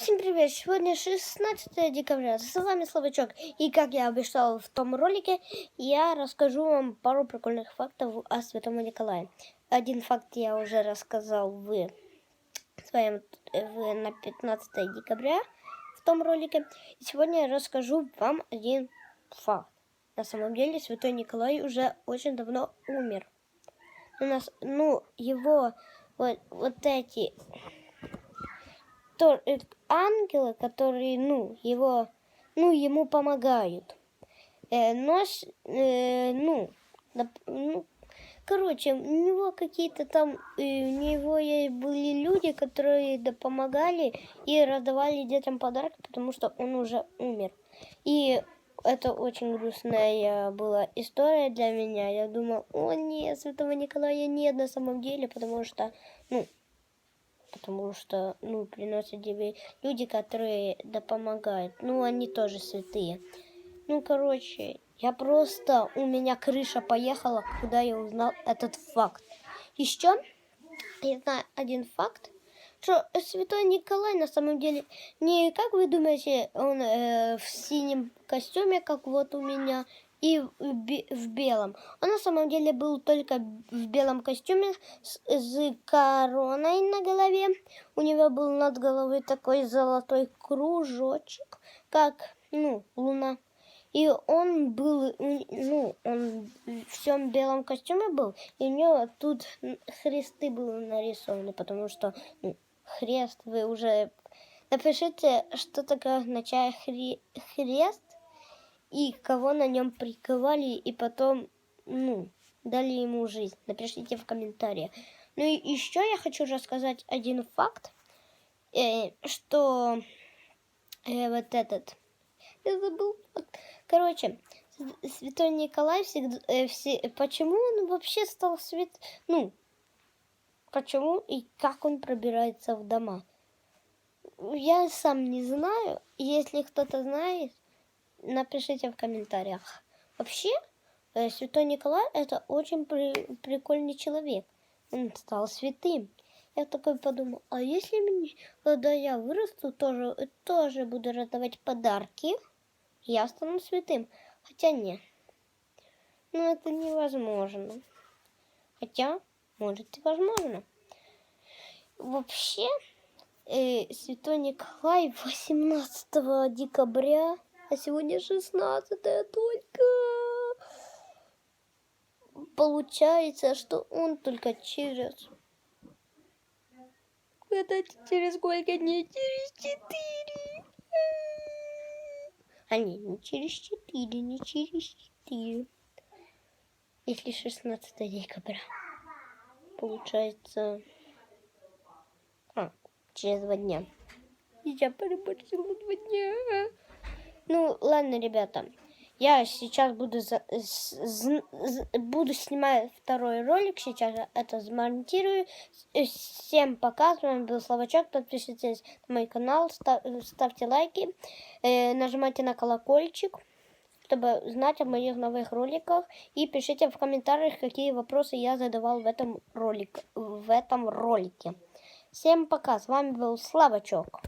Всем привет! Сегодня 16 декабря. С вами Словачок. И как я обещал в том ролике, я расскажу вам пару прикольных фактов о Святом Николае. Один факт я уже рассказал в своем в, на 15 декабря в том ролике. И сегодня я расскажу вам один факт. На самом деле Святой Николай уже очень давно умер. У нас, ну, его вот, вот эти то, э, ангелы, которые, ну, его, ну, ему помогают. Э, но, э, ну, ну, короче, у него какие-то там, э, у него были люди, которые да, помогали и раздавали детям подарки, потому что он уже умер. И это очень грустная была история для меня. Я думала, о нет, Святого Николая нет на самом деле, потому что, ну, потому что, ну, приносят тебе люди, которые да помогают. Ну, они тоже святые. Ну, короче, я просто, у меня крыша поехала, когда я узнал этот факт. Еще, я знаю один факт, что Святой Николай на самом деле не, как вы думаете, он э, в синем костюме, как вот у меня, и в белом. Он на самом деле был только в белом костюме с, короной на голове. У него был над головой такой золотой кружочек, как, ну, луна. И он был, ну, он в всем белом костюме был, и у него тут хресты были нарисованы, потому что ну, хрест вы уже... Напишите, что такое означает хре... хрест, и кого на нем приковали, и потом, ну, дали ему жизнь. Напишите в комментариях. Ну и еще я хочу рассказать один факт, э, что э, вот этот, я забыл, короче, Святой Николай всегда, э, все, почему он вообще стал свят, ну, почему и как он пробирается в дома. Я сам не знаю, если кто-то знает, напишите в комментариях. Вообще, э, Святой Николай это очень при прикольный человек. Он стал святым. Я такой подумал, а если мне, когда я вырасту, тоже, тоже буду раздавать подарки, я стану святым. Хотя нет. Ну, это невозможно. Хотя, может и возможно. Вообще, э, Святой Николай 18 декабря а сегодня 16 только. Получается, что он только через... Это через сколько дней? Через четыре. А не, не через четыре, не через четыре. Если 16 декабря. Получается... А, через два дня. Я переборщила два дня. Ну, ладно, ребята. Я сейчас буду, за, з, з, буду снимать второй ролик. Сейчас это смонтирую. Всем пока. С вами был Словачок. Подписывайтесь на мой канал. Став, ставьте лайки. Э, нажимайте на колокольчик чтобы знать о моих новых роликах. И пишите в комментариях, какие вопросы я задавал в этом, ролик, в этом ролике. Всем пока, с вами был Славачок.